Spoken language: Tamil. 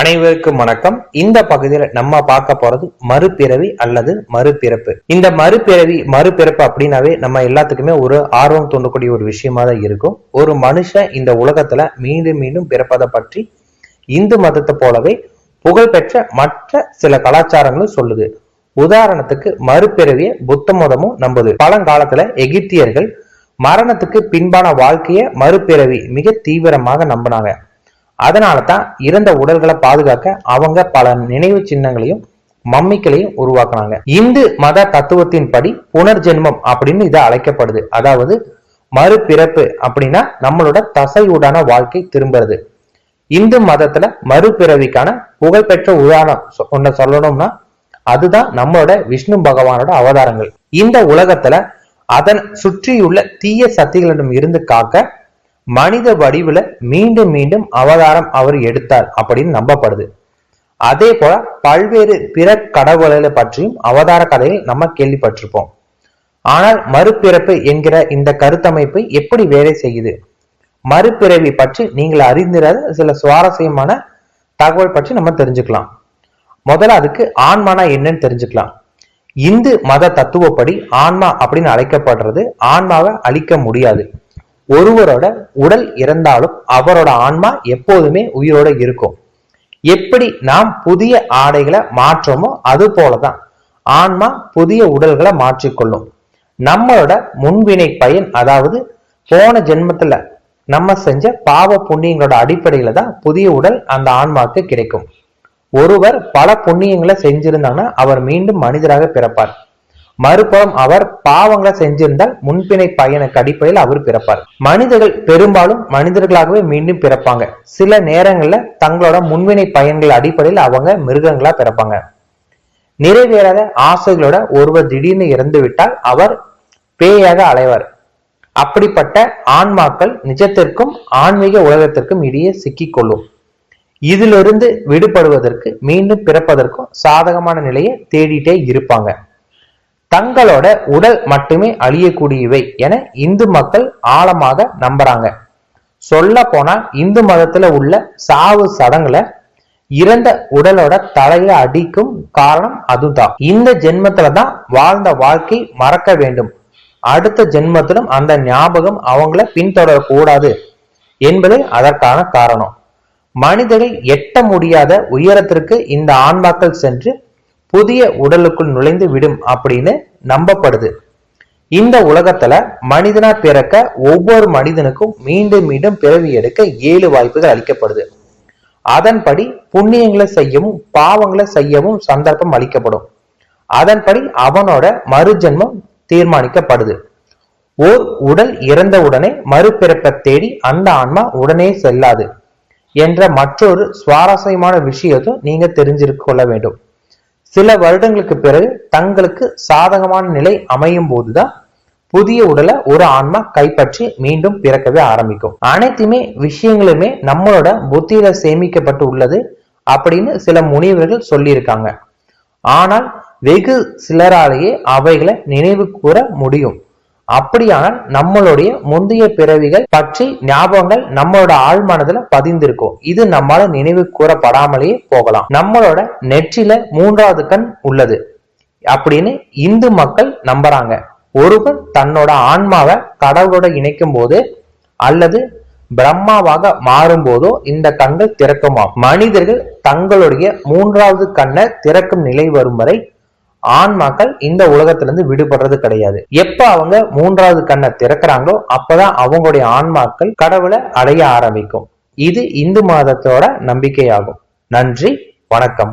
அனைவருக்கும் வணக்கம். இந்த பகுதியில நம்ம பார்க்க போறது மறுபிறவி அல்லது மறுபிறப்பு. இந்த மறுபிறவி மறுபிறப்பு அப்படின்னாவே நம்ம எல்லாத்துக்குமே ஒரு ஆர்வம் தோன்றக்கூடிய ஒரு விஷயமா தான் இருக்கும். ஒரு மனுஷன் இந்த உலகத்துல மீண்டும் மீண்டும் பிறப்பதை பற்றி இந்து மதத்தை போலவே புகழ்பெற்ற மற்ற சில கலாச்சாரங்களும் சொல்லுது. உதாரணத்துக்கு மறுபிறவிய புத்த மதமும் நம்புது. பழங்காலத்துல எகிப்தியர்கள் மரணத்துக்கு பின்பான வாழ்க்கைய மறுபிறவி மிக தீவிரமாக நம்பினாங்க. அதனால தான் இறந்த உடல்களை பாதுகாக்க அவங்க பல நினைவு சின்னங்களையும் மம்மிக்களையும் உருவாக்குனாங்க. இந்து மத தத்துவத்தின் படி புனர்ஜென்மம் அப்படின்னு இது அழைக்கப்படுது. அதாவது மறுபிறப்பு அப்படின்னா நம்மளோட தசையுடான வாழ்க்கை திரும்புறது. இந்து மதத்துல மறுபிறவிக்கான புகழ்பெற்ற உதாரணம் ஒன்ன சொல்லணும்னா அதுதான் நம்மளோட விஷ்ணு பகவானோட அவதாரங்கள். இந்த உலகத்துல அதன் சுற்றியுள்ள தீய சக்திகளிடம் இருந்து காக்க மனித வடிவுல மீண்டும் மீண்டும் அவதாரம் அவர் எடுத்தார் அப்படின்னு நம்பப்படுது. அதே போல பல்வேறு பிற கடவுள்களை பற்றியும் அவதார கதையில் நம்ம கேள்விப்பட்டிருப்போம். ஆனால் மறுபிறப்பு என்கிற இந்த கருத்தமைப்பு எப்படி வேலை செய்யுது? மறுபிறவி பற்றி நீங்கள் அறிந்திராத சில சுவாரஸ்யமான தகவல் பற்றி நம்ம தெரிஞ்சுக்கலாம். முதல்ல அதுக்கு ஆன்மானா என்னன்னு தெரிஞ்சுக்கலாம். இந்து மத தத்துவப்படி ஆன்மா அப்படின்னு அழைக்கப்படுறது ஆன்மாவை அழிக்க முடியாது. ஒருவரோட உடல் இறந்தாலும் அவரோட ஆன்மா எப்போதுமே உயிரோட இருக்கும். எப்படி நாம் புதிய ஆடைகளை மாற்றோமோ அது போலதான் ஆன்மா புதிய உடல்களை மாற்றிக்கொள்ளும். நம்மளோட முன்வினை பயன் அதாவது போன ஜென்மத்துல நம்ம செஞ்ச பாவ புண்ணியங்களோட அடிப்படையில தான் புதிய உடல் அந்த ஆன்மாவுக்கு கிடைக்கும். ஒருவர் பல புண்ணியங்களை செஞ்சிருந்தாங்கன்னா அவர் மீண்டும் மனிதராக பிறப்பார். மறுபுறம் அவர் பாவங்களை செஞ்சிருந்தால் முன்பினை பயனுக்கு அடிப்படையில் அவர் பிறப்பார். மனிதர்கள் பெரும்பாலும் மனிதர்களாகவே மீண்டும் பிறப்பாங்க. சில நேரங்கள்ல தங்களோட முன்வினை பயன்கள் அடிப்படையில் அவங்க மிருகங்களா பிறப்பாங்க. நிறைவேறாத ஆசைகளோட ஒருவர் திடீர்னு இறந்து விட்டால் அவர் பேயாக அலைவார். அப்படிப்பட்ட ஆன்மாக்கள் நிஜத்திற்கும் ஆன்மீக உலகத்திற்கும் இடையே சிக்கிக்கொள்ளும் இதிலிருந்து விடுபடுவதற்கு மீண்டும் பிறப்பதற்கும் சாதகமான நிலையை தேடிட்டே இருப்பாங்க. தங்களோட உடல் மட்டுமே அழியக்கூடியவை என இந்து மக்கள் ஆழமாக நம்புறாங்க. சொல்ல போனா இந்து மதத்துல உள்ள சாவு சடங்குல இறந்த உடலோட தலையில அடிக்கும் காரணம் அதுதான். இந்த ஜென்மத்துல தான் வாழ்ந்த வாழ்க்கை மறக்க வேண்டும். அடுத்த ஜென்மத்திலும் அந்த ஞாபகம் அவங்கள பின்தொடரக்கூடாது என்பது அதற்கான காரணம். மனிதர்கள் எட்ட முடியாத உயரத்திற்கு இந்த ஆன்மாக்கள் சென்று புதிய உடலுக்குள் நுழைந்து விடும் அப்படின்னு நம்பப்படுது. இந்த உலகத்துல மனிதனா பிறக்க ஒவ்வொரு மனிதனுக்கும் மீண்டும் மீண்டும் பிறவி எடுக்க ஏழு வாய்ப்புகள் அளிக்கப்படுது. அதன்படி புண்ணியங்களை செய்யவும் பாவங்களை செய்யவும் சந்தர்ப்பம் அளிக்கப்படும். அதன்படி அவனோட மறுஜென்மம் தீர்மானிக்கப்படுது. ஓர் உடல் இறந்தவுடனே மறுபிறப்பை தேடி அந்த ஆன்மா உடனே செல்லாது என்ற மற்றொரு சுவாரஸ்யமான விஷயத்தை நீங்க தெரிஞ்சிருக்க கொள்ள வேண்டும். சில வருடங்களுக்கு பிறகு தங்களுக்கு சாதகமான நிலை அமையும் போதுதான் புதிய உடலை ஒரு ஆன்மா கைப்பற்றி மீண்டும் பிறக்கவே ஆரம்பிக்கும். அனைத்துமே விஷயங்களுமே நம்மளோட புத்தியில சேமிக்கப்பட்டு உள்ளது அப்படின்னு சில முனிவர்கள் சொல்லியிருக்காங்க. ஆனால் வெகு சிலராலேயே அவைகளை நினைவு கூற முடியும். அப்படியானால் நம்மளுடைய முந்தைய பிறவிகள் பற்றி ஞாபகங்கள் நம்மளோட ஆழ்மானதுல பதிந்திருக்கும். இது நம்மால நினைவு கூறப்படாமலேயே போகலாம். நம்மளோட நெற்றில மூன்றாவது கண் உள்ளது அப்படின்னு இந்து மக்கள் நம்புறாங்க. ஒருவர் தன்னோட ஆன்மாவை கடவுளோட இணைக்கும் போது அல்லது பிரம்மாவாக மாறும் போதோ இந்த கண்கள் திறக்குமாம். மனிதர்கள் தங்களுடைய மூன்றாவது கண்ணை திறக்கும் நிலை வரும் வரை ஆன்மாக்கள் இந்த உலகத்திலிருந்து விடுபடுறது கிடையாது. எப்ப அவங்க மூன்றாவது கண்ணை திறக்கிறாங்களோ அப்பதான் அவங்களுடைய ஆன்மாக்கள் கடவுளை அடைய ஆரம்பிக்கும். இது இந்து மதத்தோட நம்பிக்கையாகும். நன்றி வணக்கம்.